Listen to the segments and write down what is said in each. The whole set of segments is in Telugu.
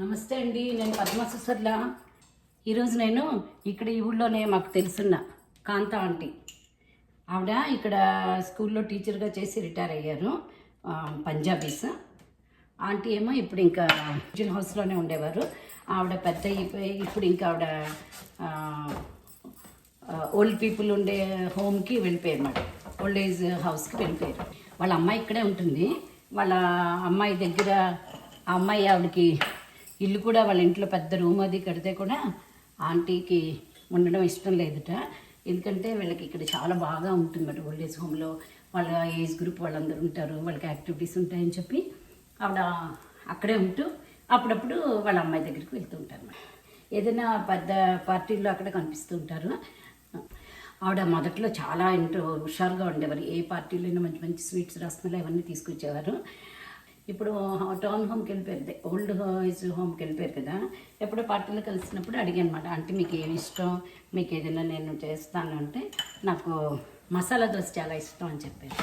నమస్తే అండి నేను పద్మసుసర్ల ఈరోజు నేను ఇక్కడ ఈ ఊళ్ళోనే మాకు తెలుసున్న కాంత ఆంటీ. ఆవిడ ఇక్కడ స్కూల్లో టీచర్గా చేసి రిటైర్ అయ్యారు పంజాబీస్. ఆంటీ ఏమో ఇప్పుడు ఇంకా జిల్ హౌస్లోనే ఉండేవారు. ఆవిడ పెద్ద ఇప్పుడు ఇంకా ఆవిడ ఓల్డ్ పీపుల్ ఉండే హోమ్కి వెళ్ళిపోయారు అన్నమాట. ఓల్డ్ ఏజ్ హౌస్కి వెళ్ళిపోయారు. వాళ్ళ అమ్మాయి ఇక్కడే ఉంటుంది. వాళ్ళ అమ్మాయి దగ్గర ఆ అమ్మాయి ఆవిడకి ఇల్లు కూడా వాళ్ళ ఇంట్లో పెద్ద రూమ్ అది కడితే కూడా ఆంటీకి ఉండడం ఇష్టం లేదుట. ఎందుకంటే వీళ్ళకి ఇక్కడ చాలా బాగా ఉంటుంది ఓల్డ్ ఏజ్ హోమ్లో వాళ్ళ ఏజ్ గ్రూప్ వాళ్ళందరూ ఉంటారు వాళ్ళకి యాక్టివిటీస్ ఉంటాయని చెప్పి ఆవిడ అక్కడే ఉంటూ అప్పుడప్పుడు వాళ్ళ అమ్మాయి దగ్గరికి వెళ్తూ ఉంటారు. ఏదైనా పెద్ద పార్టీల్లో అక్కడ కనిపిస్తూ ఉంటారు. ఆవిడ మొదట్లో చాలా ఇంట్లో హుషారుగా ఉండేవారు. ఏ పార్టీలో మంచి మంచి స్వీట్స్ రసమలు అవన్నీ తీసుకొచ్చేవారు. ఇప్పుడు టౌన్ హోమ్కి వెళ్ళిపోయారు ఓల్డ్ ఏజ్ హోమ్కి వెళ్ళిపోయారు కదా. ఎప్పుడో పార్టీలో కలిసినప్పుడు అడిగానమాట అనమాట అంటే మీకు ఏమి ఇష్టం? మీకు ఏదైనా నేను చేస్తాను అంటే నాకు మసాలా దోశ చాలా ఇష్టం అని చెప్పారు.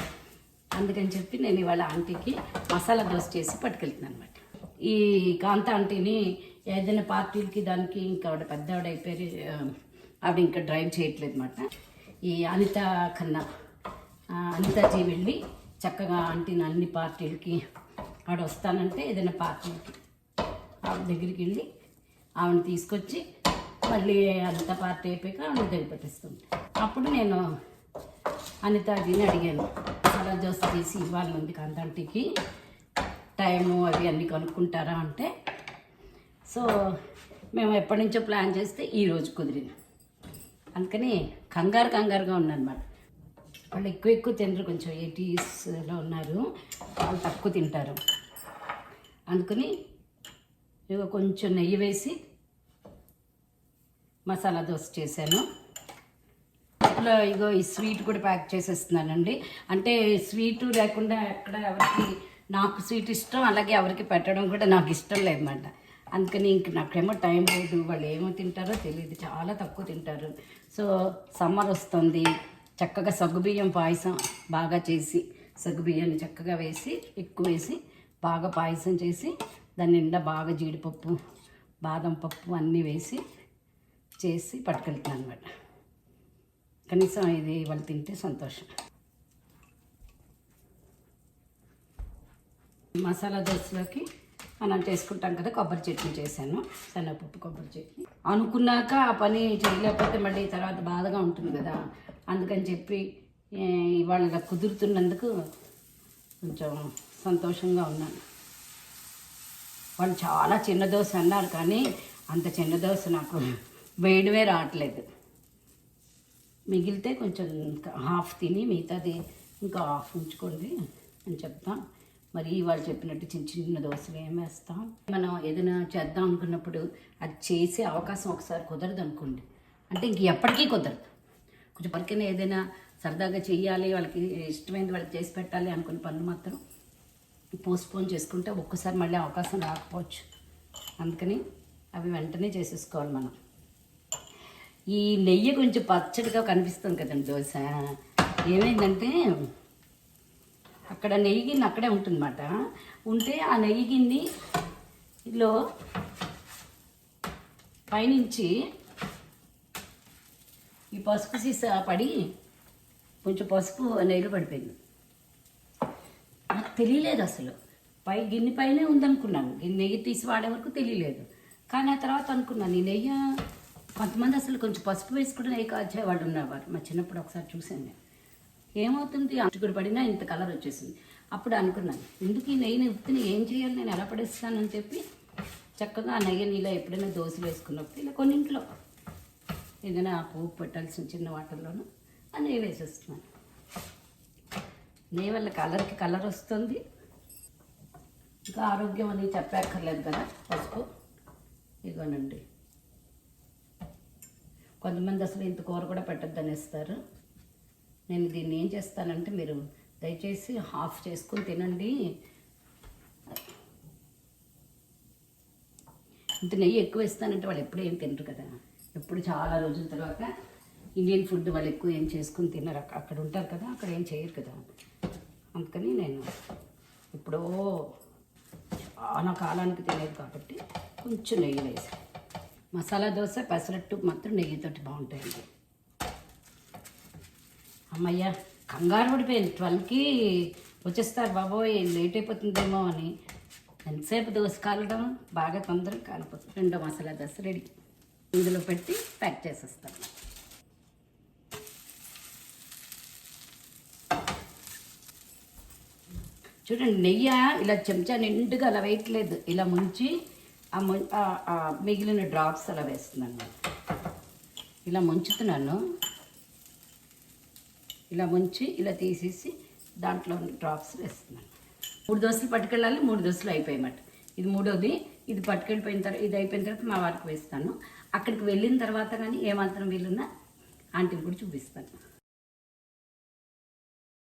అందుకని చెప్పి నేను ఇవాళ ఆంటీకి మసాలా దోశ చేసి పట్టుకెళ్తున్నాను అనమాట ఈ కాంత ఆంటీని ఏదైనా పార్టీలకి దానికి ఇంకా ఆవిడ పెద్ద ఆవిడ అయిపోయి ఆవిడ ఇంకా డ్రైవ్ చేయట్లేదు అనమాట ఈ అనిత కన్నా అనితాజీ వెళ్ళి చక్కగా ఆంటీని అన్ని పార్టీలకి ఆవిడ వస్తానంటే ఏదైనా పార్టీకి ఆవిడ దగ్గరికి వెళ్ళి ఆవిడని తీసుకొచ్చి మళ్ళీ అంత పార్టీ అయిపోయాక ఆవిడ దగ్గర పెట్టేస్తుంది అప్పుడు నేను అనితాజీని అడిగాను. అలా దోశ తీసి ఇవ్వాలి ఉంది కందంటికి టైము అవి అన్నీ కనుక్కుంటారా? అంటే సో మేము ఎప్పటి నుంచో ప్లాన్ చేస్తే ఈరోజు కుదిరింది. అందుకని కంగారు కంగారుగా ఉందన్నమాట వాళ్ళు ఎక్కువ ఎక్కువ తినరు కొంచెం ఎయిటీస్లో ఉన్నారు. వాళ్ళు తక్కువ తింటారు. అందుకని ఇక కొంచెం నెయ్యి వేసి మసాలా దోశ చేశాను. ఇంట్లో ఇగో ఈ స్వీట్ కూడా ప్యాక్ చేసేస్తున్నానండి. అంటే స్వీటు లేకుండా ఎక్కడ ఎవరికి నాకు స్వీట్ ఇష్టం అలాగే ఎవరికి పెట్టడం కూడా నాకు ఇష్టం లేదన్నమాట. అందుకని ఇంక నాకేమో టైం లేదు వాళ్ళు ఏమో తింటారో తెలియదు చాలా తక్కువ తింటారు. సో సమ్మర్ వస్తుంది చక్కగా సగ్గుబియ్యం పాయసం బాగా చేసి సగ్గుబియ్యాన్ని చక్కగా వేసి ఎక్కువ వేసి బాగా పాయసం చేసి దాని నిండా బాగా జీడిపప్పు బాదం పప్పు అన్నీ వేసి చేసి పట్టుకెళ్తున్నాను అనమాట కనీసం ఇది వాళ్ళు తింటే సంతోషం. మసాలా దోశలోకి మనం చేసుకుంటాం కదా కొబ్బరి చట్నీ చేశాను. శనగపప్పు కొబ్బరి చట్నీ. అనుకున్నాక ఆ పని చేయలేకపోతే మళ్ళీ తర్వాత బాధగా ఉంటుంది కదా. అందుకని చెప్పి ఇవాళ కుదురుతున్నందుకు కొంచెం సంతోషంగా ఉన్నాను. వాళ్ళు చాలా చిన్న దోశ అన్నారు కానీ అంత చిన్న దోశ నాకు వేడివే రావట్లేదు. మిగిలితే కొంచెం హాఫ్ తిని మిగతాది ఇంకా హాఫ్ ఉంచుకోండి అని చెప్తాం. మరి వాళ్ళు చెప్పినట్టు చిన్న చిన్న దోశలు ఏం వేస్తాం? మనం ఏదైనా చేద్దాం అనుకున్నప్పుడు అది చేసే అవకాశం ఒకసారి కుదరదు అనుకోండి. అంటే ఇంక ఎప్పటికీ కుదరదు. కొంచెం పక్కన ఏదైనా సరదాగా చేయాలి వాళ్ళకి ఇష్టమైనది వాళ్ళకి చేసి పెట్టాలి అనుకున్న పనులు మాత్రం పోస్ట్పోన్ చేసుకుంటే ఒక్కసారి మళ్ళీ అవకాశం రాకపోవచ్చు. అందుకని అవి వెంటనే చేసేసుకోవాలి మనం. ఈ నెయ్యి కొంచెం పచ్చడిగా కనిపిస్తుంది కదండి దోశ. ఏమైందంటే అక్కడ నెయ్యి గిన్నె అక్కడే ఉంటుందన్నమాట. ఉంటే ఆ నెయ్యి గిన్నెలో పైనుంచి ఈ పసుపు సీసా పడి కొంచెం పసుపు నెయ్యిలో పడిపోయింది. తెలియలేదు అసలు. పై గిన్నె పైనే ఉందనుకున్నాను గిన్నె నెయ్యి తీసి వాడే వరకు తెలియలేదు. కానీ ఆ తర్వాత అనుకున్నాను ఈ నెయ్యి కొంతమంది అసలు కొంచెం పసుపు వేసి కూడా నెయ్యి కాచే ఉన్నవారు. మా చిన్నప్పుడు ఒకసారి చూశాను నేను. ఏమవుతుంది? అంటుకుడు పడినా ఇంత కలర్ వచ్చేసింది. అప్పుడు అనుకున్నాను ఎందుకు ఈ నెయ్యిని ఉత్తిని ఏం చేయాలి? నేను ఎలా పడేస్తానని చెప్పి చక్కగా ఆ నెయ్యి ఇలా ఎప్పుడైనా దోశలు వేసుకున్నప్పుడు ఇలా కొన్నింట్లో. ఏదైనా పువ్వు పెట్టాల్సిన చిన్న వాటర్లోనూ ఆ నెయ్యి వేసేస్తున్నాను. నెయ్యి వల్ల కలర్కి కలర్ వస్తుంది. ఇంకా ఆరోగ్యం అని చెప్పక్కర్లేదు కదా పసుపు. ఇగోనండి. కొంతమంది అసలు ఇంత కూర కూడా పెట్టద్దని ఇస్తారు నేను దీన్ని ఏం చేస్తానంటే మీరు దయచేసి హాఫ్ చేసుకుని తినండి. ఇంత నెయ్యి ఎక్కువ ఇస్తానంటే వాళ్ళు ఎప్పుడు ఏం తినరు కదా. ఎప్పుడు చాలా రోజుల తర్వాత ఇండియన్ ఫుడ్ వాళ్ళు ఎక్కువ ఏం చేసుకుని తినరు. అక్కడ ఉంటారు కదా అక్కడ ఏం చేయరు కదా. అందుకని నేను ఎప్పుడో చాలా కాలానికి తినేది కాబట్టి కొంచెం నెయ్యి వేసి. మసాలా దోశ పెసరట్టు మాత్రం నెయ్యితోటి బాగుంటాయండి. అమ్మయ్య కంగారు పడిపోయింది ట్వెల్వ్కి వచ్చేస్తారు బాబోయ్ లేట్ అయిపోతుందేమో అని. ఎంతసేపు దోశ కాలడం? బాగా తొందరగా కాలిపోతుంది. రెండో మసాలా దోశ రెడీ. ఇందులో పెట్టి ప్యాక్ చేసేస్తాను. చూడండి నెయ్యి? ఇలా చెంచా నిండుగా అలా వేయట్లేదు. ఇలా ముంచి ఆ ము మిగిలిన డ్రాప్స్ అలా వేస్తున్నాను ఇలా ముంచుతున్నాను. ఇలా ముంచి ఇలా తీసేసి దాంట్లో డ్రాప్స్ వేస్తున్నాను. మూడు దోశలు పట్టుకెళ్ళాలి మూడు దోశలు అయిపోయాయన్నమాట. ఇది మూడోది. ఇది పట్టుకెళ్ళిపోయిన తర్వాత ఇది అయిపోయిన తర్వాత మా వారికి వేస్తాను. అక్కడికి వెళ్ళిన తర్వాత కానీ ఏమాత్రం వీలున్నా ఆంటీని కూడా చూపిస్తాను.